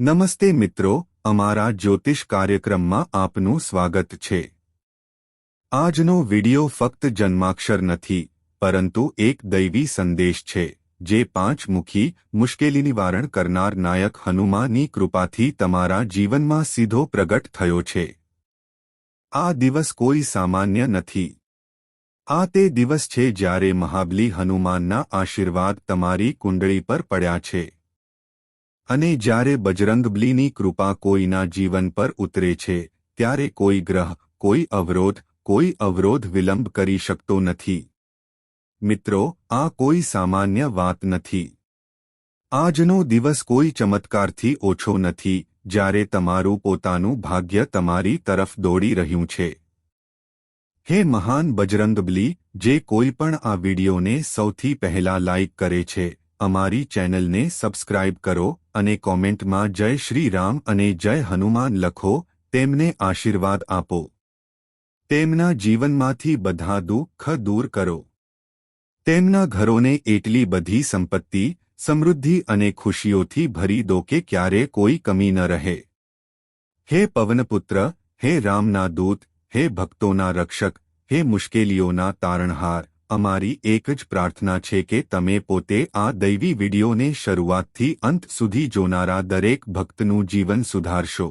નમસ્તે મિત્રો, અમારા જ્યોતિષ કાર્યક્રમમાં આપનું સ્વાગત છે. આજનો વિડિયો ફક્ત જન્માક્ષર નથી, પરંતુ એક દૈવી સંદેશ છે, જે પાંચ મુખી મુશ્કેલી નિવારણ કરનાર નાયક હનુમાનની કૃપાથી તમારા જીવનમાં સીધો પ્રગટ થયો છે. આ દિવસ કોઈ સામાન્ય નથી. આ તે દિવસ છે જ્યારે મહાબલી હનુમાનના આશીર્વાદ તમારી કુંડળી પર પડ્યા છે. અને જ્યારે બજરંગબલીની કૃપા કોઈના જીવન પર ઉતરે છે, ત્યારે કોઈ ગ્રહ, કોઈ અવરોધ કોઈ અવરોધ વિલંબ કરી શકતો નથી. મિત્રો, આ કોઈ સામાન્ય વાત નથી. આજનો દિવસ કોઈ ચમત્કારથી ઓછો નથી, જ્યારે તમારું પોતાનું ભાગ્ય તમારી તરફ દોડી રહ્યું છે. હે મહાન બજરંગબલી જે કોઈ પણ આ વિડીયોને સૌથી પહેલા લાઇક કરે છે અમારી ચેનલને સબસ્ક્રાઇબ કરો અને કોમેન્ટમાં જય શ્રી રામ અને જય હનુમાન લખો, તેમને આશીર્વાદ આપો. તેમના જીવનમાંથી બધા દુઃખ દૂર કરો. તેમના ઘરોને એટલી બધી સંપત્તિ, સમૃદ્ધિ અને ખુશીઓથી ભરી દો કે ક્યારે કોઈ કમી ન રહે. હે પવનપુત્ર, હે રામના દૂત, હે ભક્તોના રક્ષક, હે મુશ્કેલીઓના તારણહાર અમારી એક જ પ્રાર્થના છે કે તમે પોતે આ દૈવી વિડીયોને શરૂઆતથી અંત સુધી જોનારા દરેક ભક્તનું જીવન સુધારશો.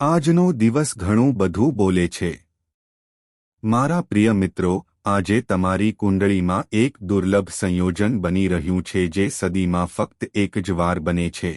આજનો દિવસ ઘણું બધું બોલે છે. મારા પ્રિય મિત્રો, આજે તમારી કુંડળીમાં એક દુર્લભ સંયોજન બની રહ્યું છે જે સદીમાં ફક્ત એક જ વાર બને છે.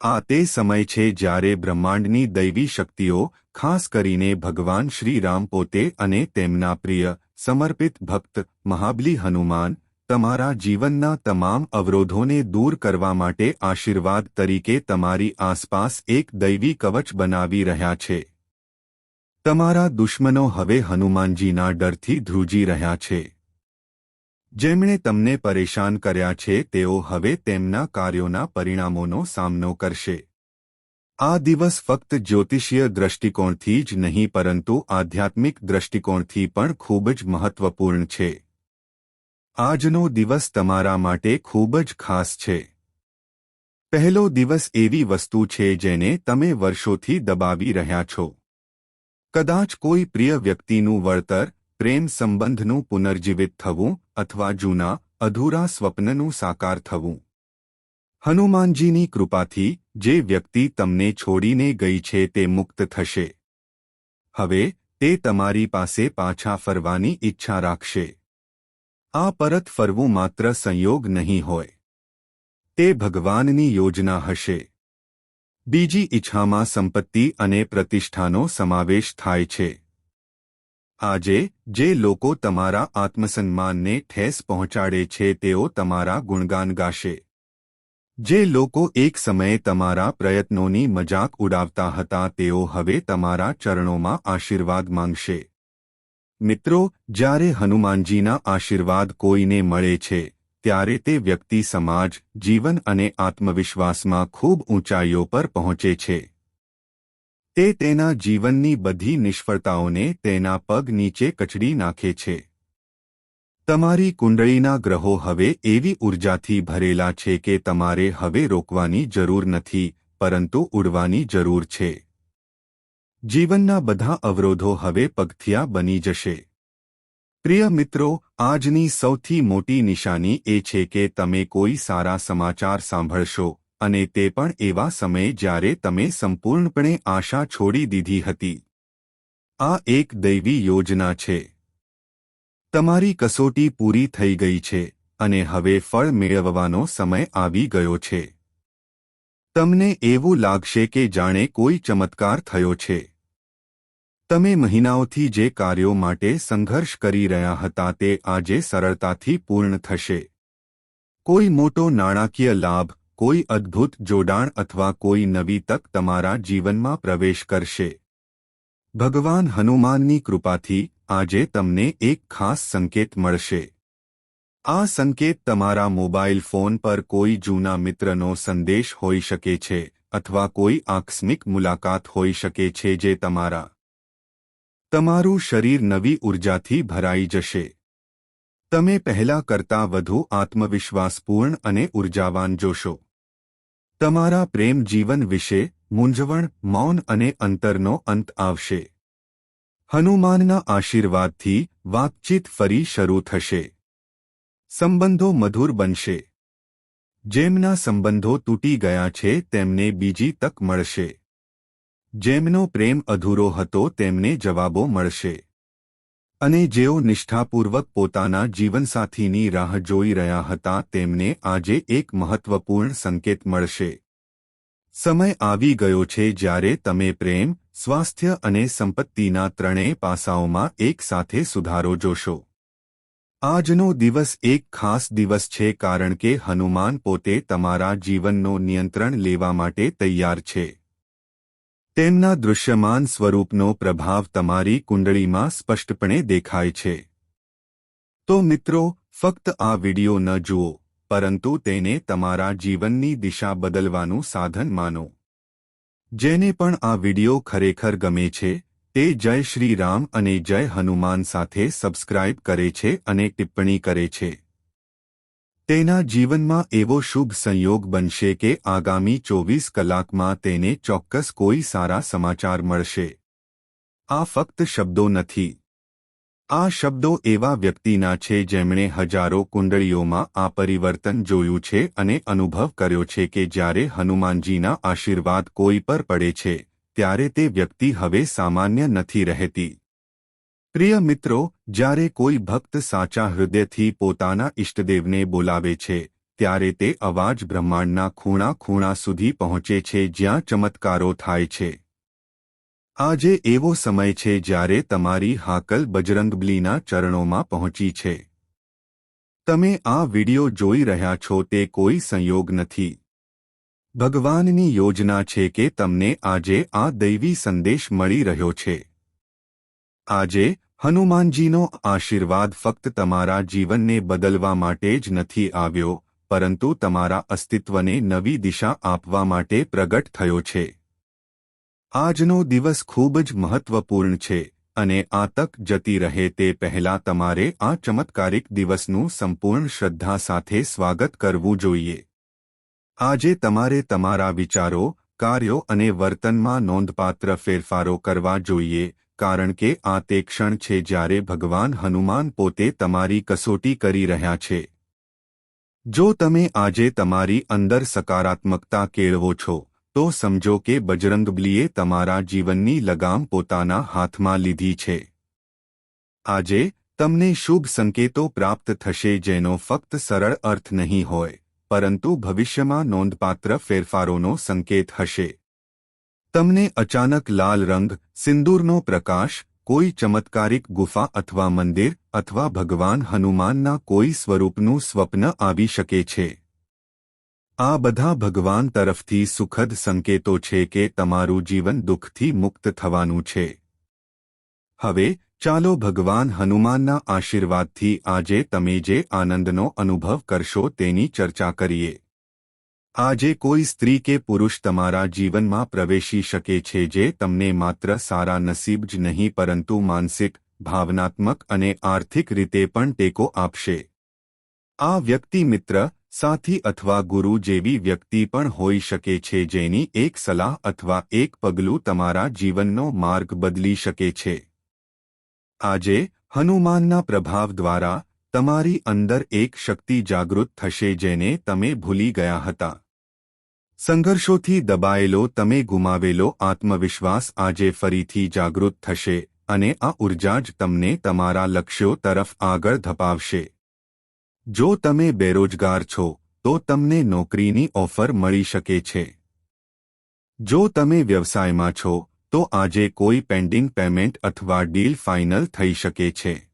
આ તે સમય છે જ્યારે બ્રહ્માંડની દૈવી શક્તિઓ, ખાસ કરીને ભગવાન શ્રીરામ પોતે અને તેમના પ્રિય સમર્પિત ભક્ત, મહાબલી હનુમાન, તમારા જીવનના તમામ અવરોધોને દૂર કરવા માટે આશીર્વાદ તરીકે તમારી આસપાસ એક દૈવી કવચ બનાવી રહ્યા છે. તમારા દુશ્મનો હવે હનુમાનજીના ડરથી ધ્રુજી રહ્યા છે. જેમણે તમને પરેશાન કર્યા છે, તેઓ હવે તેમના કાર્યોના પરિણામોનો સામનો કરશે. આ દિવસ ફક્ત જ્યોતિષીય દ્રષ્ટિકોણથી જ નહીં, પરંતુ આધ્યાત્મિક દ્રષ્ટિકોણથી પણ ખૂબ જ મહત્વપૂર્ણ છે. આજનો દિવસ તમારા માટે ખૂબ જ ખાસ છે. પહેલો દિવસ એવી વસ્તુ છે જેને તમે વર્ષોથી દબાવી રહ્યા છો. કદાચ કોઈ પ્રિય વ્યક્તિનું વળતર, પ્રેમ સંબંધનું પુનર્જીવિત થવું, અથવા જૂના, અધૂરા સ્વપ્નનું સાકાર થવું. હનુમાનજીની કૃપાથી જે વ્યક્તિ તમને છોડીને ગઈ છે તે મુક્ત થશે. હવે તે તમારી પાસે પાછા ફરવાની ઈચ્છા રાખશે. આ પરત ફરવું માત્ર સંયોગ નહીં હોય. તે ભગવાનની યોજના હશે. બીજી ઈચ્છામાં સંપત્તિ અને પ્રતિષ્ઠાનો સમાવેશ થાય છે. આજે જે લોકો તમારા આત્મસન્માનને ઠેસ પહોંચાડે છે તેઓ તમારા ગુણગાન ગાશે. જે લોકો એક સમયે તમારા પ્રયત્નોની મજાક ઉડાવતા હતા, તેઓ હવે તમારા ચરણોમાં આશીર્વાદ માંગશે. મિત્રો, જ્યારે હનુમાનજીના આશીર્વાદ કોઈને મળે છે, ત્યારે તે વ્યક્તિ સમાજ, જીવન અને આત્મવિશ્વાસમાં ખૂબ ઊંચાઈઓ પર પહોંચે છે. તે તેના જીવનની બધી નિષ્ફળતાઓને તેના પગ નીચે કચડી નાખે છે. તમારી કુંડળીના ગ્રહો હવે એવી ઉર્જાથી ભરેલા છે કે તમારે હવે રોકવાની જરૂર નથી, પરંતુ ઉડવાની જરૂર છે. જીવનના બધા અવરોધો હવે પગથિયા બની જશે. પ્રિય મિત્રો, આજની સૌથી મોટી નિશાની એ છે કે તમે કોઈ સારા સમાચાર સાંભળશો, અને તે પણ એવા સમયે જ્યારે તમે સંપૂર્ણપણે આશા છોડી દીધી હતી. આ એક દૈવી યોજના છે. તમારી કસોટી પૂરી થઈ ગઈ છે અને હવે ફળ મેળવવાનો સમય આવી ગયો છે. તમને એવું લાગશે કે જાણે કોઈ ચમત્કાર થયો છે. તમે મહિનાઓથી જે કાર્યો માટે સંઘર્ષ કરી રહ્યા હતા તે આજે સરળતાથી પૂર્ણ થશે. કોઈ મોટો નાણાકીય લાભ, કોઈ અદ્ભુત જોડાણ અથવા કોઈ નવી તક તમારા જીવનમાં પ્રવેશ કરશે. ભગવાન હનુમાનની કૃપાથી આજે તમને એક ખાસ સંકેત મળશે. આ સંકેત તમારા મોબાઈલ ફોન પર કોઈ જૂના મિત્રનો સંદેશ હોઈ શકે છે અથવા કોઈ આકસ્મિક મુલાકાત હોઈ શકે છે જે તમારા તમારું શરીર નવી ઉર્જાથી ભરાઈ જશે. તમે પહેલા કરતાં વધુ આત્મવિશ્વાસપૂર્ણ અને ઉર્જાવાન જોશો. તમારા પ્રેમ જીવન વિશે મૂંઝવણ, મૌન અને અંતરનો અંત આવશે. હનુમાનના આશીર્વાદથી વાતચીત ફરી શરૂ થશે. સંબંધો મધુર બનશે. જેમના સંબંધો તૂટી ગયા છે, તેમને બીજી તક મળશે. જેમનો પ્રેમ અધૂરો હતો, તેમને જવાબો મળશે. અને જેઓ નિષ્ઠાપૂર્વક પોતાના જીવનસાથીની રાહ જોઈ રહ્યા હતા, તેમને આજે એક મહત્વપૂર્ણ સંકેત મળશે. સમય આવી ગયો છે, જ્યારે તમે પ્રેમ સ્વાસ્થ્ય અને સંપત્તિના ત્રણેય પાસાઓમાં એકસાથે સુધારો જોશો. આજનો દિવસ એક ખાસ દિવસ છે કારણ કે હનુમાન પોતે તમારા જીવનનો નિયંત્રણ લેવા માટે તૈયાર છે. તેમના દૃશ્યમાન સ્વરૂપનો પ્રભાવ તમારી કુંડળીમાં સ્પષ્ટપણે દેખાય છે. તો મિત્રો, ફક્ત આ વિડિયો ન જુઓ, પરંતુ તેને તમારા જીવનની દિશા બદલવાનું સાધન માનો. જેને પણ આ વિડિયો ખરેખર ગમે છે, તે જય શ્રી રામ અને જય હનુમાન સાથે સબસ્ક્રાઇબ કરે છે અને ટિપ્પણી કરે છે. તેના જીવનમાં એવો શુભ સંયોગ બનશે કે આગામી ચોવીસ કલાકમાં તેને ચોક્કસ કોઈ સારા સમાચાર મળશે. આ ફક્ત શબ્દો નથી. આ શબ્દો એવા વ્યક્તિના છે જેમણે હજારો કુંડળીઓમાં આ પરિવર્તન જોયું છે અને અનુભવ કર્યો છે કે જ્યારે હનુમાનજીના આશીર્વાદ કોઈ પર પડે છે, ત્યારે તે વ્યક્તિ હવે સામાન્ય નથી રહેતી. પ્રિય મિત્રો, જ્યારે કોઈ ભક્ત સાચા હૃદયથી પોતાના ઇષ્ટદેવને બોલાવે છે, ત્યારે તે અવાજ બ્રહ્માંડના ખૂણા ખૂણા સુધી પહોંચે છે જ્યાં ચમત્કારો થાય છે. આજે એવો સમય છે જ્યારે તમારી હાકલ બજરંગબલીના ચરણોમાં પહોંચી છે. તમે આ વિડિયો જોઈ રહ્યા છો તે કોઈ સંયોગ નથી. ભગવાનની યોજના છે કે તમને આજે આ દૈવી સંદેશ મળી રહ્યો છે. આજે હનુમાનજીનો આશીર્વાદ ફક્ત તમારા જીવનને બદલવા માટે જ નથી આવ્યો, પરંતુ તમારા અસ્તિત્વને નવી દિશા આપવા માટે પ્રગટ થયો છે. આજનો દિવસ ખૂબ જ મહત્વપૂર્ણ છે અને આ તક જતી રહે તે પહેલા તમારે આ ચમત્કારિક દિવસનું સંપૂર્ણ શ્રદ્ધા સાથે સ્વાગત કરવું જોઈએ. આજે તમારે તમારા વિચારો, કાર્યો અને વર્તનમાં નોંધપાત્ર ફેરફારો કરવા જોઈએ, કારણ કે આ તે ક્ષણ છે જ્યારે ભગવાન હનુમાન પોતે તમારી કસોટી કરી રહ્યા છે. જો તમે આજે તમારી અંદર સકારાત્મકતા કેળવો છો તો સમજો કે બજરંગબલીએ તમારા જીવનની લગામ પોતાના હાથમાં લીધી છે. આજે, તમને શુભ સંકેતો પ્રાપ્ત થશે જેનો ફક્ત સરળ અર્થ નહીં હોય, પરંતુ ભવિષ્યમાં નોંધપાત્ર ફેરફારોનો સંકેત હશે. તમને અચાનક લાલ રંગ, સિંદૂરનો પ્રકાશ, કોઈ ચમત્કારિક ગુફા અથવા મંદિર અથવા ભગવાન હનુમાનના કોઈ સ્વરૂપનું સ્વપ્ન આવી શકે છે. આ બધા ભગવાન તરફથી સુખદ સંકેતો છે કે તમારું જીવન દુઃખથી મુક્ત થવાનું છે. હવે, ચાલો ભગવાન હનુમાનના આશીર્વાદથી આજે તમે જે આનંદનો અનુભવ કરશો તેની ચર્ચા કરીએ. આજે કોઈ સ્ત્રી કે પુરુષ તમારા જીવનમાં પ્રવેશી શકે છે જે તમને માત્ર સારા નસીબ જ નહીં પરંતુ માનસિક, ભાવનાત્મક અને આર્થિક રીતે પણ ટેકો આપશે. આ વ્યક્તિ મિત્ર સાથી અથવા ગુરુ જેવી વ્યક્તિ પણ હોઈ શકે છે જેની એક સલાહ અથવા એક પગલું તમારા જીવનનો માર્ગ બદલી શકે છે. આજે, હનુમાનના પ્રભાવ દ્વારા, તમારી અંદર એક શક્તિ જાગૃત થશે જેને તમે ભૂલી ગયા હતા. સંઘર્ષોથી દબાયેલો તમે ગુમાવેલો આત્મવિશ્વાસ આજે ફરીથી જાગૃત થશે, અને આ ઊર્જા જ તમને તમારા લક્ષ્યો તરફ આગળ ધપાવશે. જો તમે બેરોજગાર છો, તો તમને નોકરીની ઓફર મળી શકે છે. જો તમે વ્યવસાયમાં છો, તો આજે કોઈ પેન્ડિંગ પેમેન્ટ અથવા ડીલ ફાઇનલ થઈ શકે છે.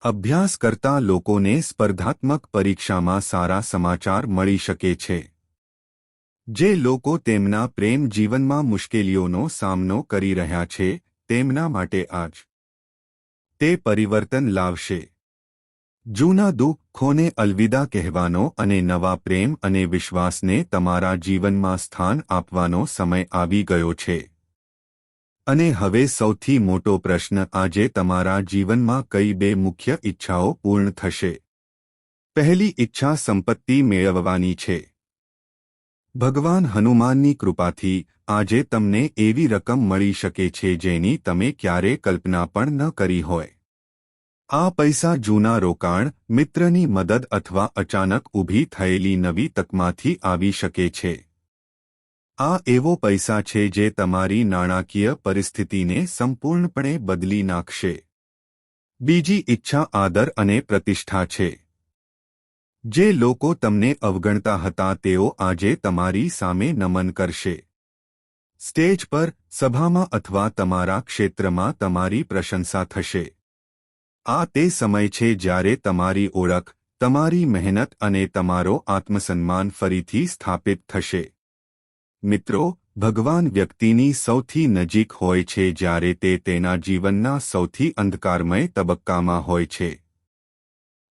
અભ્યાસ કરતા લોકોને સ્પર્ધાત્મક પરીક્ષામાં સારા સમાચાર મળી શકે છે. જે લોકો તેમના પ્રેમ જીવનમાં મુશ્કેલીઓનો સામનો કરી રહ્યા છે, તેમના માટે આજ તે પરિવર્તન લાવશે. જૂના દુઃખોને અલવિદા કહેવાનો અને નવા પ્રેમ અને વિશ્વાસને તમારા જીવનમાં સ્થાન આપવાનો સમય આવી ગયો છે. અને હવે સૌથી મોટો પ્રશ્ન આજે તમારા જીવનમાં કઈ બે મુખ્ય ઈચ્છાઓ પૂર્ણ થશે? પહેલી ઈચ્છા સંપત્તિ મેળવવાની છે. ભગવાન હનુમાનની કૃપાથી આજે તમને એવી રકમ મળી શકે છે જેની તમે ક્યારે કલ્પના પણ ન કરી હોય. આ પૈસા જૂના રોકાણ, મિત્રની મદદ અથવા અચાનક ઊભી થયેલી નવી તકમાંથી આવી શકે છે. આ એવો પૈસા છે જે તમારી નાણાકીય પરિસ્થિતિને સંપૂર્ણપણે બદલી નાખશે. બીજી ઈચ્છા આદર અને પ્રતિષ્ઠા છે. જે લોકો તમને અવગણતા હતા તેઓ આજે તમારી સામે નમન કરશે. સ્ટેજ પર, સભામાં અથવા તમારા ક્ષેત્રમાં તમારી પ્રશંસા થશે. આ તે સમય છે જ્યારે તમારી ઓળખ, તમારી મહેનત અને તમારો આત્મસન્માન ફરીથી સ્થાપિત થશે. મિત્રો, ભગવાન વ્યક્તિની સૌથી નજીક હોય છે જ્યારે તે તેના જીવનના સૌથી અંધકારમય તબક્કામાં હોય છે.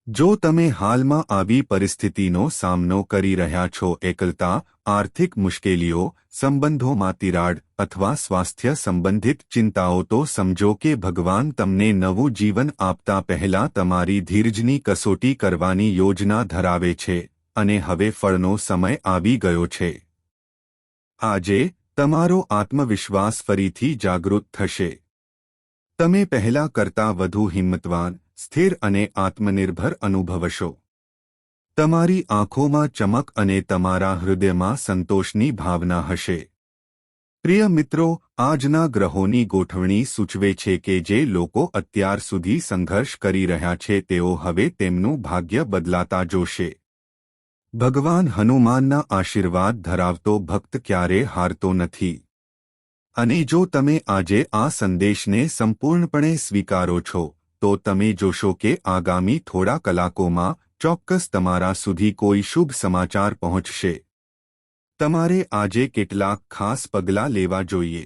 જો તમે હાલમાં આવી પરિસ્થિતિનો સામનો કરી રહ્યા છો, એકલતા, આર્થિક મુશ્કેલીઓ, સંબંધોમાં તિરાડ અથવા સ્વાસ્થ્ય સંબંધિત ચિંતાઓ, તો સમજો કે ભગવાન તમને નવું જીવન આપતા પહેલા તમારી ધીરજની કસોટી કરવાની યોજના ધરાવે છે અને હવે ફળનો સમય આવી ગયો છે. આજે તમારો આત્મવિશ્વાસ ફરીથી જાગૃત થશે. તમે પહેલા કરતા વધુ હિંમતવાન સ્થિર અને આત્મનિર્ભર અનુભવશો. તમારી આંખોમાં ચમક અને તમારા હૃદયમાં સંતોષની ભાવના હશે. પ્રિય મિત્રો, આજના ગ્રહોની ગોઠવણી સૂચવે છે કે જે લોકો અત્યાર સુધી સંઘર્ષ કરી રહ્યા છે, તેઓ હવે તેમનું ભાગ્ય બદલાતા જોશે. ભગવાન હનુમાનના આશીર્વાદ ધરાવતો ભક્ત ક્યારે હારતો નથી. અને જો તમે આજે આ સંદેશને સંપૂર્ણપણે સ્વીકારો છો તો તમે જોશો કે આગામી થોડા કલાકોમાં ચોક્કસ તમારા સુધી કોઈ શુભ સમાચાર પહોંચશે. તમારે આજે કેટલાક ખાસ પગલાં લેવા જોઈએ.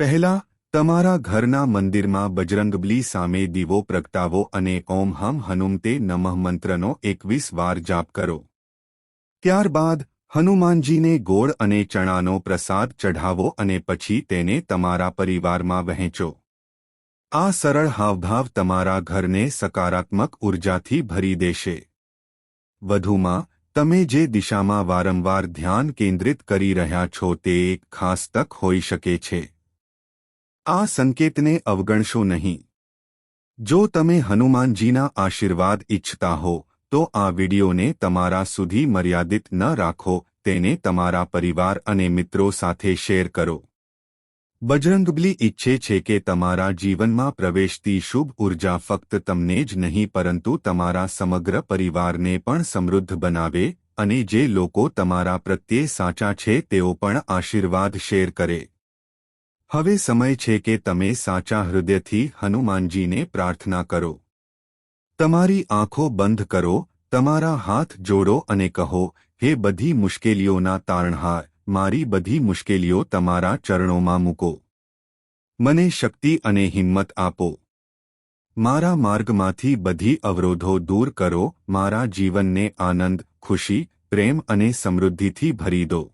પહેલા, તમારા ઘરના મંદિરમાં બજરંગબલી સામે દીવો પ્રગટાવો અને ઓમ હમ હનુમતે નમઃ મંત્રનો એકવીસ વાર જાપ કરો. ત્યારબાદ, હનુમાનજીને ગોળ અને ચણાનો પ્રસાદ ચઢાવો અને પછી તેને તમારા પરિવારમાં વહેંચો. આ સરળ હાવભાવ તમારા ઘરને સકારાત્મક ઉર્જાથી ભરી દેશે. વધુમાં, તમે જે દિશામાં વારંવાર ધ્યાન કેન્દ્રિત કરી રહ્યા છો તે એક ખાસ તક હોઈ શકે છે. આ સંકેતને અવગણશો નહીં. જો તમે હનુમાનજીના આશીર્વાદ ઇચ્છતા હો, તો આ વિડિયોને તમારા સુધી મર્યાદિત ન રાખો, તેને તમારા પરિવાર અને મિત્રો સાથે શેર કરો. બજરંગબલી ઈચ્છે છે કે તમારા જીવનમાં પ્રવેશતી શુભ ઊર્જા ફક્ત તમને જ નહીં, પરંતુ તમારા સમગ્ર પરિવારને પણ સમૃદ્ધ બનાવે અને જે લોકો તમારા પ્રત્યે સાચા છે તેઓ પણ આશીર્વાદ શેર કરે. હવે સમય છે કે તમે સાચા હૃદયથી હનુમાનજીને પ્રાર્થના કરો. તમારી આંખો બંધ કરો, તમારા હાથ જોડો અને કહો, હે બધી મુશ્કેલીઓના તારણહાર મારી બધી મુશ્કેલીઓ તમારા ચરણોમાં મૂકો. મને શક્તિ અને હિંમત આપો. મારા માર્ગમાંથી બધી અવરોધો દૂર કરો, મારા જીવનને આનંદ, ખુશી, પ્રેમ અને સમૃદ્ધિથી ભરી દો.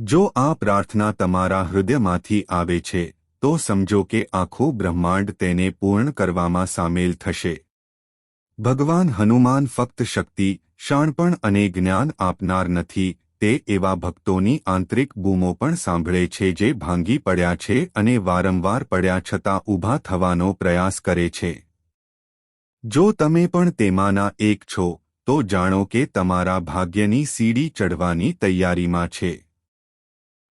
જો આ પ્રાર્થના તમારા હૃદયમાંથી આવે છે, તો સમજો કે આખું બ્રહ્માંડ તેને પૂર્ણ કરવામાં સામેલ થશે. ભગવાન હનુમાન ફક્ત શક્તિ શાણપણ અને જ્ઞાન આપનાર નથી તે એવા ભક્તોની આંતરિક બૂમો પણ સાંભળે છે જે ભાંગી પડ્યા છે અને વારંવાર પડ્યા છતાં ઊભા થવાનો પ્રયાસ કરે છે. જો તમે પણ તેમાંના એક છો, તો જાણો કે તમારા ભાગ્યની સીડી ચઢવાની તૈયારીમાં છે.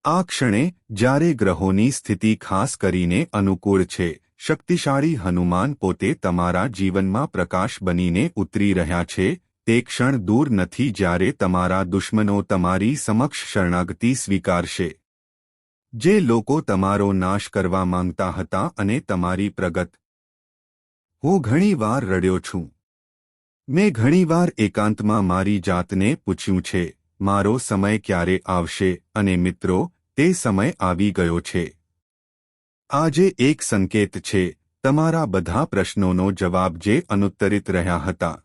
આ ક્ષણે જ્યારે ગ્રહોની સ્થિતિ ખાસ કરીને અનુકૂળ છે, શક્તિશાળી હનુમાન પોતે તમારા જીવનમાં પ્રકાશ બનીને ઉતરી રહ્યા છે તે ક્ષણ દૂર નથી જ્યારે તમારા દુશ્મનો તમારી સમક્ષ શરણાગતિ સ્વીકારશે. જે લોકો તમારો નાશ કરવા માંગતા હતા અને તમારી પ્રગત. હું ઘણીવાર રડ્યો છું. મેં ઘણીવાર એકાંતમાં મારી જાતને પૂછ્યું છે, મારો સમય ક્યારે આવશે અને મિત્રો, તે સમય આવી ગયો છે. આજે એક સંકેત છે, તમારા બધા પ્રશ્નોનો જવાબ જે અનુત્તરિત રહ્યા હતા.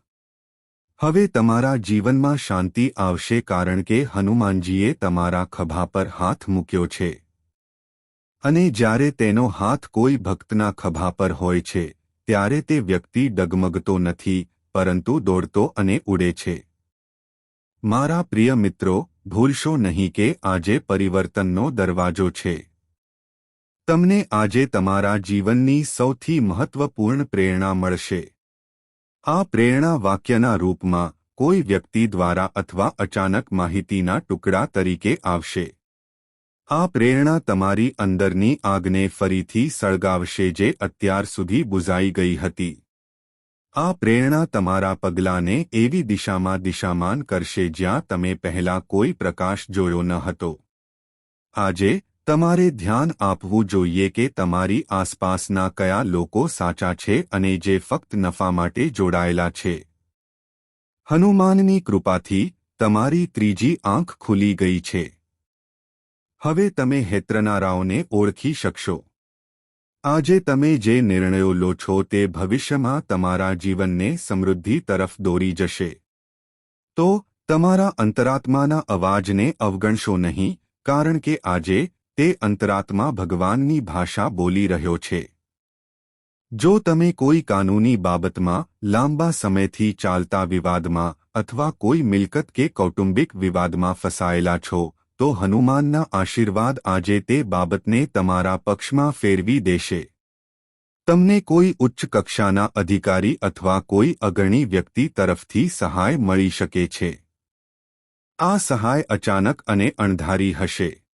હવે તમારા જીવનમાં શાંતિ આવશે કારણ કે હનુમાનજીએ તમારા ખભા પર હાથ મૂક્યો છે. અને જ્યારે તેનો હાથ કોઈ ભક્તના ખભા પર હોય છે, ત્યારે તે વ્યક્તિ ડગમગતો નથી, પરંતુ દોડતો અને ઉડે છે. મારા પ્રિય મિત્રો, ભૂલશો નહીં કે આજે પરિવર્તનનો દરવાજો છે. તમને આજે તમારા જીવનની સૌથી મહત્વપૂર્ણ પ્રેરણા મળશે. આ પ્રેરણા વાક્યના રૂપમાં કોઈ વ્યક્તિ દ્વારા અથવા અચાનક માહિતીના ટુકડા તરીકે આવશે. આ પ્રેરણા તમારી અંદરની આગને ફરીથી સળગાવશે જે અત્યાર સુધી બુઝાઈ ગઈ હતી. આ પ્રેરણા તમારા પગલાંને એવી દિશામાં દિશામાન કરશે જ્યાં તમે પહેલા કોઈ પ્રકાશ જોયો ન હતો. આજે તમારે ધ્યાન આપવું જોઈએ કે તમારી આસપાસના કયા લોકો સાચા છે અને જે ફક્ત નફા માટે જોડાયેલા છે. હનુમાનની કૃપાથી તમારી ત્રીજી આંખ ખુલી ગઈ છે. હવે તમે હેત્રનારાઓને ઓળખી શકશો. આજે તમે જે નિર્ણયો લો છો તે ભવિષ્યમાં તમારા જીવનને સમૃદ્ધિ તરફ દોરી જશે. તો, તમારા અંતરાત્માના અવાજને અવગણશો નહીં, કારણ કે આજે તે અંતરાત્મા ભગવાનની ભાષા બોલી રહ્યો છે. જો તમે કોઈ કાનૂની બાબતમાં લાંબા સમયથી ચાલતા વિવાદમાં અથવા કોઈ મિલકત કે કૌટુંબિક વિવાદમાં ફસાયેલા છો, તો હનુમાનના આશીર્વાદ આજે તે બાબતને તમારા પક્ષમાં ફેરવી દેશે. તમને કોઈ ઉચ્ચ કક્ષાના અધિકારી અથવા કોઈ અગ્રણી વ્યક્તિ તરફથી સહાય મળી શકે છે. આ સહાય અચાનક અને અણધારી હશે.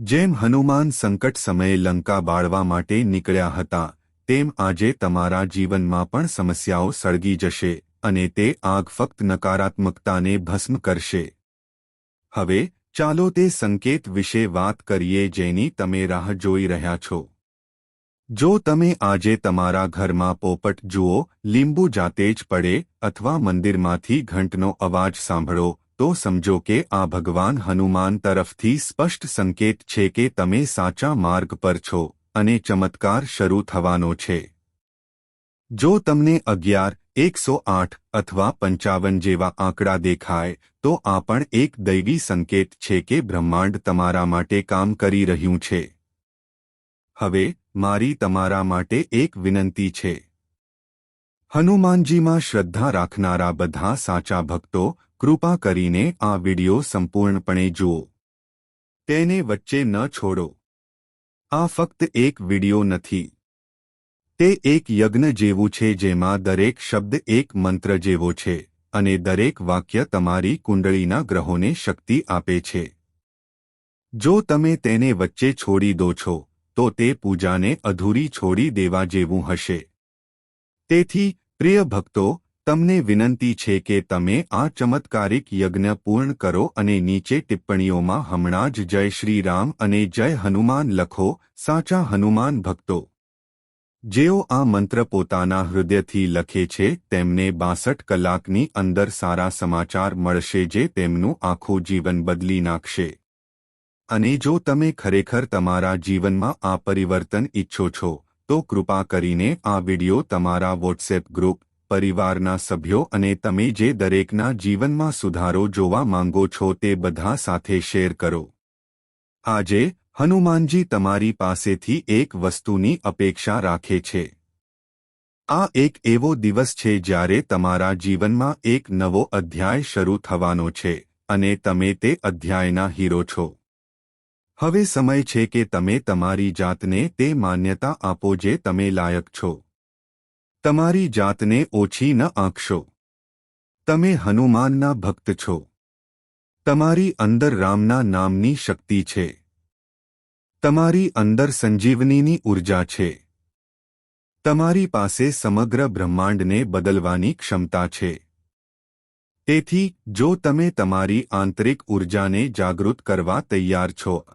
જેમ હનુમાન સંકટ સમયે લંકા બાળવા માટે નીકળ્યા હતા, તેમ આજે તમારા જીવનમાં પણ સમસ્યાઓ સળગી જશે અને તે આગ ફક્ત નકારાત્મકતાને ભસ્મ કરશે. હવે, ચાલો તે સંકેત વિશે વાત કરીએ જેની તમે રાહ જોઈ રહ્યા છો. જો તમે આજે તમારા ઘરમાં પોપટ જુઓ, લીંબુ જાતે જ પડે અથવા મંદિરમાંથી ઘંટનો અવાજ સાંભળો તો સમજો કે આ ભગવાન હનુમાન તરફથી સ્પષ્ટ સંકેત છે કે તમે સાચા માર્ગ પર છો અને ચમત્કાર શરૂ થવાનો છે. જો તમને અગિયાર, એકસો આઠ અથવા પંચાવન જેવા આંકડા દેખાય, તો આ પણ એક દૈવી સંકેત છે કે બ્રહ્માંડ તમારા માટે કામ કરી રહ્યું છે. હવે, મારી તમારા માટે એક વિનંતી છે. હનુમાનજીમાં શ્રદ્ધા રાખનારા બધા સાચા ભક્તો કૃપા કરીને આ વિડિયો સંપૂર્ણપણે જુઓ. તેને વચ્ચે ન છોડો. આ ફક્ત એક વિડિયો નથી. તે એક યજ્ઞ જેવું છે જેમાં દરેક શબ્દ એક મંત્ર જેવો છે અને દરેક વાક્ય તમારી કુંડળીના ગ્રહોને શક્તિ આપે છે. જો તમે તેને વચ્ચે છોડી દો છો, તો તે પૂજાને અધૂરી છોડી દેવા જેવું હશે. તેથી, પ્રિય ભક્તો તમને વિનંતી છે કે તમે આ ચમત્કારિક યજ્ઞ પૂર્ણ કરો અને નીચે ટિપ્પણીઓમાં હમણાં જ જય શ્રી રામ અને જય હનુમાન લખો, સાચા હનુમાન ભક્તો. જેઓ આ મંત્ર પોતાના હૃદયથી લખે છે, તેમને બાસઠ કલાકની અંદર સારા સમાચાર મળશે જે તેમનું આખું જીવન બદલી નાખશે. અને જો તમે ખરેખર તમારા જીવનમાં આ પરિવર્તન ઈચ્છો છો, તો કૃપા કરીને આ વિડિયો તમારા વોટ્સએપ ગ્રુપ પરિવારના સભ્યો અને તમે જે દરેકના જીવનમાં સુધારો જોવા માંગો છો તે બધા સાથે શેર કરો. આજે, હનુમાનજી તમારી પાસેથી એક વસ્તુની અપેક્ષા રાખે છે. આ એક એવો દિવસ છે જ્યારે તમારા જીવનમાં એક નવો અધ્યાય શરૂ થવાનો છે અને તમે તે અધ્યાયના હીરો છો. હવે સમય છે કે તમે તમારી જાતને તે માન્યતા આપો જે તમે લાયક છો. તમારી જાતને ઓછી ન આંકશો તમે હનુમાનના ભક્ત છો. તમારી અંદર રામના નામની શક્તિ છે. તમારી અંદર સંજીવનીની ઊર્જા છે. તમારી પાસે સમગ્ર બ્રહ્માંડને બદલવાની ક્ષમતા છે. તેથી, જો તમે તમારી આંતરિક ઉર્જાને જાગૃત કરવા તૈયાર છો